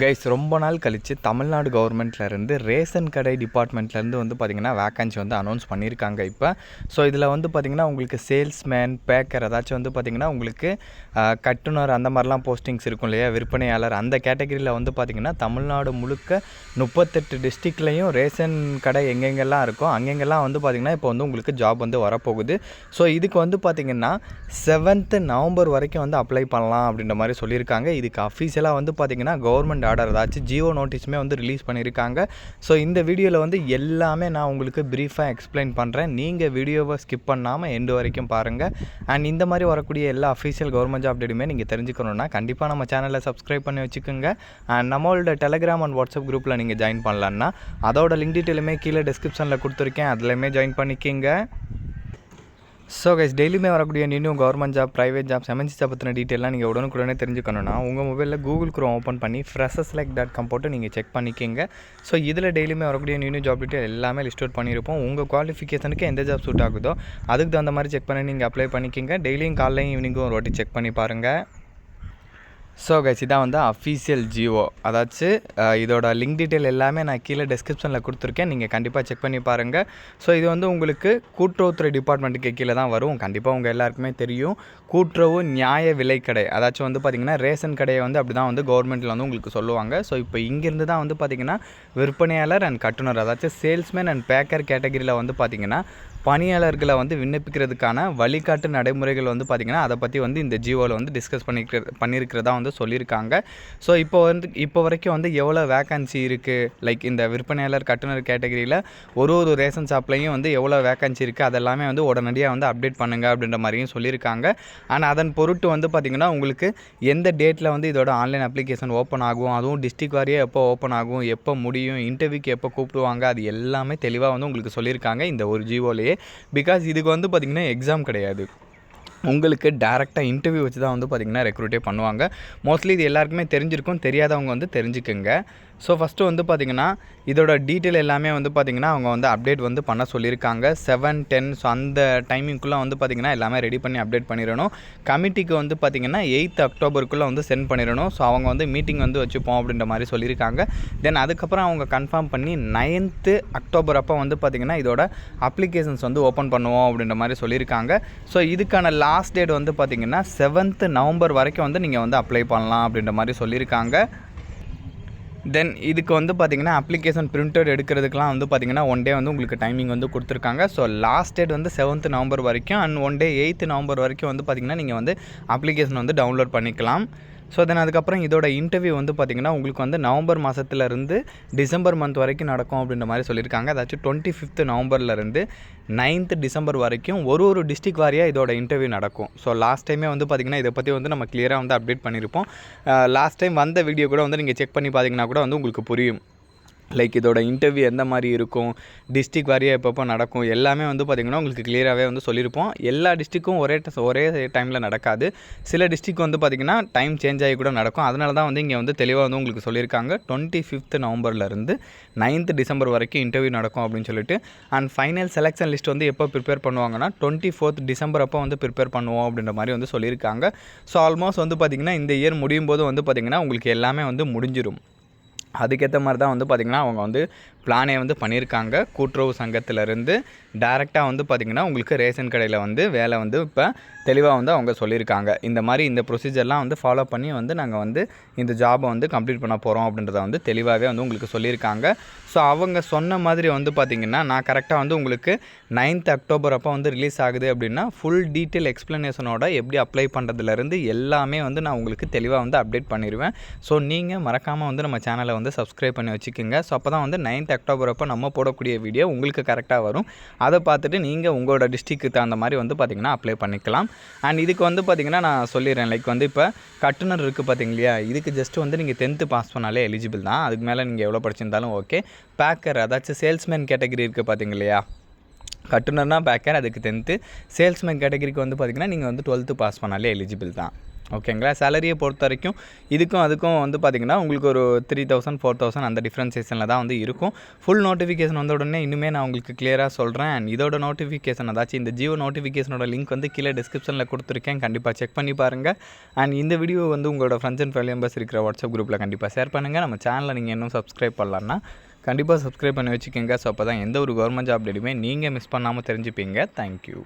Guys ரொம்ப நாள் கழித்து தமிழ்நாடு கவர்மெண்ட்லேருந்து ரேஷன் கடை டிபார்ட்மெண்ட்லேருந்து வந்து பார்த்திங்கன்னா வேக்கன்சி வந்து அனௌன்ஸ் பண்ணியிருக்காங்க இப்போ. ஸோ இதில் வந்து பார்த்திங்கன்னா உங்களுக்கு சேல்ஸ்மேன் பேக்கர் ஏதாச்சும் வந்து பார்த்திங்கன்னா உங்களுக்கு கட்டுனர் அந்த மாதிரிலாம் போஸ்டிங்ஸ் இருக்கும் இல்லையா? விற்பனையாளர் அந்த கேட்டகரியில் வந்து பார்த்திங்கன்னா தமிழ்நாடு முழுக்க முப்பத்தெட்டு டிஸ்ட்ரிக்ட்லேயும் ரேஷன் கடை எங்கெங்கெல்லாம் இருக்கோ அங்கெங்கெல்லாம் வந்து பார்த்திங்கன்னா இப்போ வந்து உங்களுக்கு ஜாப் வந்து வரப்போகுது. ஸோ இதுக்கு வந்து பார்த்திங்கன்னா செவன்த்து நவம்பர் வரைக்கும் வந்து அப்ளை பண்ணலாம் அப்படின்ற மாதிரி சொல்லியிருக்காங்க. இதுக்கு அஃபீஷியலாக வந்து பார்த்திங்கன்னா கவர்மெண்ட் ஆர்டர் ஏதாச்சும் ஜியோ நோட்டீஸுமே வந்து ரிலீஸ் பண்ணியிருக்காங்க ஸோ இந்த வீடியோவில் வந்து எல்லாமே நான் உங்களுக்கு ப்ரீஃபாக எக்ஸ்பிளைன் பண்ணுறேன் நீங்கள் வீடியோவை ஸ்கிப் பண்ணாமல் எண்டு வரைக்கும் பாருங்கள் அண்ட் இந்த மாதிரி வரக்கூடிய எல்லா அஃபீஷியல் கவர்மெண்ட் ஜாப் டேட்டுமே நீங்கள் தெரிஞ்சுக்கணுன்னா கண்டிப்பாக நம்ம சேனலை சப்ஸ்கிரைப் பண்ணி வச்சுக்கோங்க. அண்ட் நம்மளோட டெலகிராம் அண்ட் வாட்ஸ்அப் குரூப்பில் நீங்கள் ஜாயின் பண்ணலான்னா அதோட லிங்க் டீட்டெயிலுமே கீழே டிஸ்கிரிப்ஷனில் கொடுத்துருக்கேன். அதுலேயுமே ஜாயின் பண்ணிக்கிங்க. ஸோ கைஸ் டெய்லியுமே வரக்கூடிய new government job private job MNC job பற்றின டீட்டெயிலாம் நீங்கள் உடனுக்குடனே தெரிஞ்சுக்கணும்னா உங்கள் மொபைலில் கூகுள் குரோம் ஓப்பன் பண்ணி ஃப்ரெஷஸ் லைக் டாட் காம் போட்டு நீங்கள் செக் பண்ணிக்கிங்க. ஸோ இதில் டெய்லியுமே வரக்கூடிய நியூ ஜாப் டீட்டெயில் எல்லாமே லிஸ்ட் அவுட் பண்ணியிருப்போம். உங்கள் குவாலிஃபிகேஷனுக்கு எந்த ஜாப் சூட் ஆகுதோ அதுக்கு தகுந்த மாதிரி செக் பண்ணி நீங்கள் அப்ளை பண்ணிக்கிங்க. டெய்லியும் காலையும் ஈவினிங்கும் ஒரு வாட்டி செக் பண்ணி பாருங்கள் ஸோ கைஸ் இதான் வந்து அஃபீஷியல் ஜியோ அதாச்சு இதோட லிங்க் டீட்டெயில் எல்லாமே நான் கீழே டிஸ்கிரிப்ஷனில் கொடுத்துருக்கேன். நீங்கள் கண்டிப்பாக செக் பண்ணி பாருங்கள் ஸோ இது வந்து உங்களுக்கு கூட்டுறவுத்துறை டிபார்ட்மெண்ட்டுக்கு கீழே தான் வரும். கண்டிப்பாக உங்கள் எல்லாருக்குமே தெரியும். கூட்டுறவு நியாய விலைக்கடை அதாச்சும் வந்து பார்த்திங்கன்னா ரேஷன் கடையை வந்து அப்படி தான் வந்து கவர்மெண்ட்டில் வந்து உங்களுக்கு சொல்லுவாங்க. ஸோ இப்போ இங்கேருந்து தான் வந்து பார்த்திங்கன்னா விற்பனையாளர் அண்ட் கட்டுனர் அதாச்சும் சேல்ஸ்மேன் அண்ட் பேக்கர் கேட்டகரியில் வந்து பார்த்திங்கன்னா பணியாளர்களை வந்து விண்ணப்பிக்கிறதுக்கான வழிகாட்டு நடைமுறைகள் வந்து பார்த்திங்கன்னா அதை பற்றி வந்து இந்த ஜியோவில் வந்து டிஸ்கஸ் பண்ணிக்கிற பண்ணியிருக்கிறதா வந்து சொல்லியிருக்காங்க. ஸோ இப்போ வந்து இப்போ வரைக்கும் வந்து எவ்வளோ வேக்கன்சி இருக்குது லைக் இந்த விற்பனையாளர் கட்டுனர் கேட்டகரியில் ஒரு ஒரு ரேஷன் ஷாப்லேயும் வந்து எவ்வளோ வேக்கன்சி இருக்குது அதெல்லாமே வந்து உடனடியாக வந்து அப்டேட் பண்ணுங்க அப்படின்ற மாதிரியும் சொல்லியிருக்காங்க. ஆனால் அதன் பொருட்டு வந்து பார்த்திங்கன்னா உங்களுக்கு எந்த டேட்டில் வந்து இதோட ஆன்லைன் அப்ளிகேஷன் ஓப்பன் ஆகும்? அதுவும் டிஸ்ட்ரிக் வாரியாக எப்போ ஓப்பன் ஆகும்? எப்போ முடியும்? இன்டர்வியூக்கு எப்போ கூப்பிடுவாங்க? அது எல்லாமே தெளிவாக வந்து உங்களுக்கு சொல்லியிருக்காங்க இந்த ஒரு ஜியோலேயே பிகாஸ் இதுக்கு வந்து பார்த்திங்கன்னா எக்ஸாம் கிடையாது. உங்களுக்கு டேரெக்டாக இன்டர்வியூ வச்சு தான் வந்து பார்த்திங்கன்னா ரெக்ரூட்டே பண்ணுவாங்க. மோஸ்ட்லி இது எல்லாருக்குமே தெரிஞ்சிருக்கும். தெரியாதவங்க வந்து தெரிஞ்சுக்கோங்க. ஸோ ஃபஸ்ட்டு வந்து பார்த்திங்கன்னா இதோட டீட்டெயில் எல்லாமே வந்து பார்த்திங்கன்னா அவங்க வந்து அப்டேட் வந்து பண்ண சொல்லியிருக்காங்க. செவன் டென் ஸோ அந்த டைமிங்குள்ளே வந்து பார்த்திங்கன்னா எல்லாமே ரெடி பண்ணி அப்டேட் பண்ணிடணும். கமிட்டிக்கு வந்து பார்த்திங்கன்னா எயித் அக்டோபருக்குள்ளே வந்து சென்ட் பண்ணிடணும். ஸோ அவங்க வந்து மீட்டிங் வந்து வச்சுப்போம் அப்படின்ற மாதிரி சொல்லியிருக்காங்க. தென் அதுக்கப்புறம் அவங்க கன்ஃபார்ம் பண்ணி நைன்த்து அக்டோபர் அப்போ வந்து பார்த்திங்கன்னா இதோட அப்ளிகேஷன்ஸ் வந்து ஓப்பன் பண்ணுவோம் அப்படின்ற மாதிரி சொல்லியிருக்காங்க. ஸோ இதுக்கான லாஸ்ட் டேட் வந்து பார்த்திங்கன்னா செவன்த்து நவம்பர் வரைக்கும் வந்து நீங்கள் வந்து அப்ளை பண்ணலாம் அப்படின்ற மாதிரி சொல்லியிருக்காங்க. தென் இதுக்கு வந்து பார்த்திங்கன்னா அப்ளிகேஷன் பிரிண்டட் எடுக்கிறதுக்குலாம் வந்து பார்த்திங்கன்னா ஒன் டே வந்து உங்களுக்கு டைமிங் வந்து கொடுத்துருக்காங்க. ஸோ லாஸ்ட் டேட் வந்து செவன்த் நவம்பர் வரைக்கும் and one day eighth November வரைக்கும் வந்து பார்த்திங்கன்னா நீங்கள் வந்து அப்ளிகேஷன் வந்து டவுன்லோட் பண்ணிக்கலாம். ஸோ தென் அதுக்கப்புறம் இதோட இன்டர்வியூ வந்து பார்த்திங்கன்னா உங்களுக்கு வந்து நவம்பர் மாதத்துலேருந்து டிசம்பர் மந்த் வரைக்கும் நடக்கும் அப்படின்ற மாதிரி சொல்லியிருக்காங்க. அதாச்சும் டுவெண்ட்டி ஃபிஃப்த் நவம்பர்லேருந்து நைன்த் டிசம்பர் வரைக்கும் ஒரு ஒரு டிஸ்ட்ரிக் வாரியாக இதோட இன்டர்வியூ நடக்கும். ஸோ லாஸ்ட் டைமே வந்து பார்த்திங்கன்னா இதை பற்றி வந்து நம்ம கிளியராக வந்து அப்டேட் பண்ணியிருப்போம். லாஸ்ட் டைம் வந்த வீடியோ கூட வந்து நீங்கள் செக் பண்ணி பார்த்தீங்கன்னா கூட வந்து உங்களுக்கு புரியும். லைக் இதோட இன்டர்வியூ எந்த மாதிரி இருக்கும் டிஸ்ட்ரிக் வாரியாக எப்பப்போ நடக்கும் எல்லாமே வந்து பார்த்திங்கன்னா உங்களுக்கு கிளியராகவே வந்து சொல்லியிருப்போம் எல்லா டிஸ்ட்ரிக்கும் ஒரே ட- ஒரே டைமில் நடக்காது. சில டிஸ்ட்ரிக் வந்து பார்த்திங்கன்னா டைம் சேஞ்ச் ஆகி கூட நடக்கும். அதனால தான் வந்து இங்கே வந்து தெளிவாக வந்து உங்களுக்கு சொல்லியிருக்காங்க டுவெண்ட்டி ஃபிஃப்த் நவம்பர்லேருந்து நைன்த் டிசம்பர் வரைக்கும் இன்டர்வியூ நடக்கும் அப்படின்னு சொல்லிட்டு. அண்ட் ஃபைனல் செலெக்ஷன் லிஸ்ட் வந்து எப்போ ப்ரிப்பேர் பண்ணுவாங்கன்னா டுவெண்ட்டி ஃபோர்த் டிசம்பர் அப்போ வந்து ப்ரிப்பேர் பண்ணுவோம் அப்படின்ற மாதிரி வந்து சொல்லியிருக்காங்க ஸோ ஆல்மோஸ்ட் வந்து பார்த்திங்கன்னா இந்த இயர் முடியும் போது வந்து பார்த்திங்கன்னா உங்களுக்கு எல்லாமே வந்து முடிஞ்சிடும் அதுக்கேற்ற மாதிரி தான் வந்து பார்த்திங்கன்னா அவங்க வந்து பிளானே வந்து பண்ணியிருக்காங்க. கூட்டுறவு சங்கத்திலேருந்து டேரெக்டாக வந்து பார்த்திங்கன்னா உங்களுக்கு ரேஷன் கடையில் வந்து வேலை வந்து இப்போ தெளிவாக வந்து அவங்க சொல்லியிருக்காங்க. இந்த மாதிரி இந்த ப்ரொசீஜர்லாம் வந்து ஃபாலோ பண்ணி வந்து நாங்கள் வந்து இந்த ஜாபை வந்து கம்ப்ளீட் பண்ண போகிறோம் அப்படின்றத வந்து தெளிவாகவே வந்து உங்களுக்கு சொல்லியிருக்காங்க. ஸோ அவங்க சொன்ன மாதிரி வந்து பார்த்திங்கன்னா நான் கரெக்டாக வந்து உங்களுக்கு நைன்த் அக்டோபர் அப்போ வந்து ரிலீஸ் ஆகுது அப்படின்னா ஃபுல் டீட்டெயில் எக்ஸ்ப்ளனேஷனோட எப்படி அப்ளை பண்ணுறதுலேருந்து எல்லாமே வந்து நான் உங்களுக்கு தெளிவாக வந்து அப்டேட் பண்ணிடுவேன் ஸோ நீங்கள் மறக்காமல் வந்து நம்ம சேனலை வந்து சப்ஸ்கிரைப் பண்ணி வச்சுக்கோங்க. ஸோ அப்போ தான் வந்து நைன்த் அக்டோபர் அப்போ நம்ம போடக்கூடிய வீடியோ உங்களுக்கு கரெக்டாக வரும். அதை பார்த்துட்டு நீங்கள் உங்களோட டிஸ்ட்ரிக்கு தகுந்த மாதிரி வந்து பார்த்திங்கன்னா அப்ளை பண்ணிக்கலாம். அண்ட் இதுக்கு வந்து பார்த்திங்கன்னா நான் சொல்லிடுறேன். லைக் வந்து இப்போ கட்டுனர் இருக்குது பார்த்தீங்க இல்லையா? இதுக்கு ஜஸ்ட் வந்து நீங்கள் டென்த்து பாஸ் பண்ணாலே எலிஜிபிள் தான். அதுக்கு மேலே நீங்கள் எவ்வளோ படிச்சிருந்தாலும் ஓகே பேக்கர் அதாச்சும் சேல்ஸ்மேன் கேட்டகரி இருக்குது பார்த்தீங்க இல்லையா? கட்டுனர்னா பேக்கர் அதுக்கு டென்த்து சேல்ஸ்மேன் கேட்டகரிக்கு வந்து பார்த்திங்கன்னா நீங்கள் வந்து டுவெல்த்து பாஸ் பண்ணாலே எலிஜிபிள் தான். ஓகேங்களா சேலரியை பொறுத்த வரைக்கும் இதுக்கும் அதுக்கும் வந்து பார்த்திங்கன்னா உங்களுக்கு ஒரு த்ரீ தௌசண்ட் ஃபோர் தௌசண்ட் அந்த டிஃப்ரென்சேஷனில் தான் வந்து இருக்கும். ஃபுல் நோட்டிஃபிகேஷன் வந்த உடனே இன்னுமே நான் உங்களுக்கு கிளியராக சொல்கிறேன் அண்ட் இதோட நோட்டிஃபிகேஷன் அதாச்சும் இந்த ஜியோ நோட்டிஃபிகேஷனோட லிங்க் வந்து கீழே டிஸ்கிரிப்ஷனில் கொடுத்துருக்கேன். கண்டிப்பாக செக் பண்ணி பாருங்கள் அண்ட் இந்த வீடியோ வந்து உங்களோட ஃப்ரெண்ட்ஸ் அண்ட் ஃபேமிலி மெம்பர்ஸ் இருக்கிற வாட்ஸ்அப் குரூப்பில் கண்டிப்பாக ஷேர் பண்ணுங்கள் நம்ம சேனலில் நீங்கள் இன்னும் சப்ஸ்கிரைப் பண்ணலான்னா கண்டிப்பாக சப்ஸ்கிரைப் பண்ணி வச்சுக்கோங்க. ஸோ அப்போ தான் எந்த ஒரு கவர்மெண்ட் ஜாப் டேட்டுமே நீங்கள் மிஸ் பண்ணாமல் தெரிஞ்சுப்பீங்க. தேங்க்யூ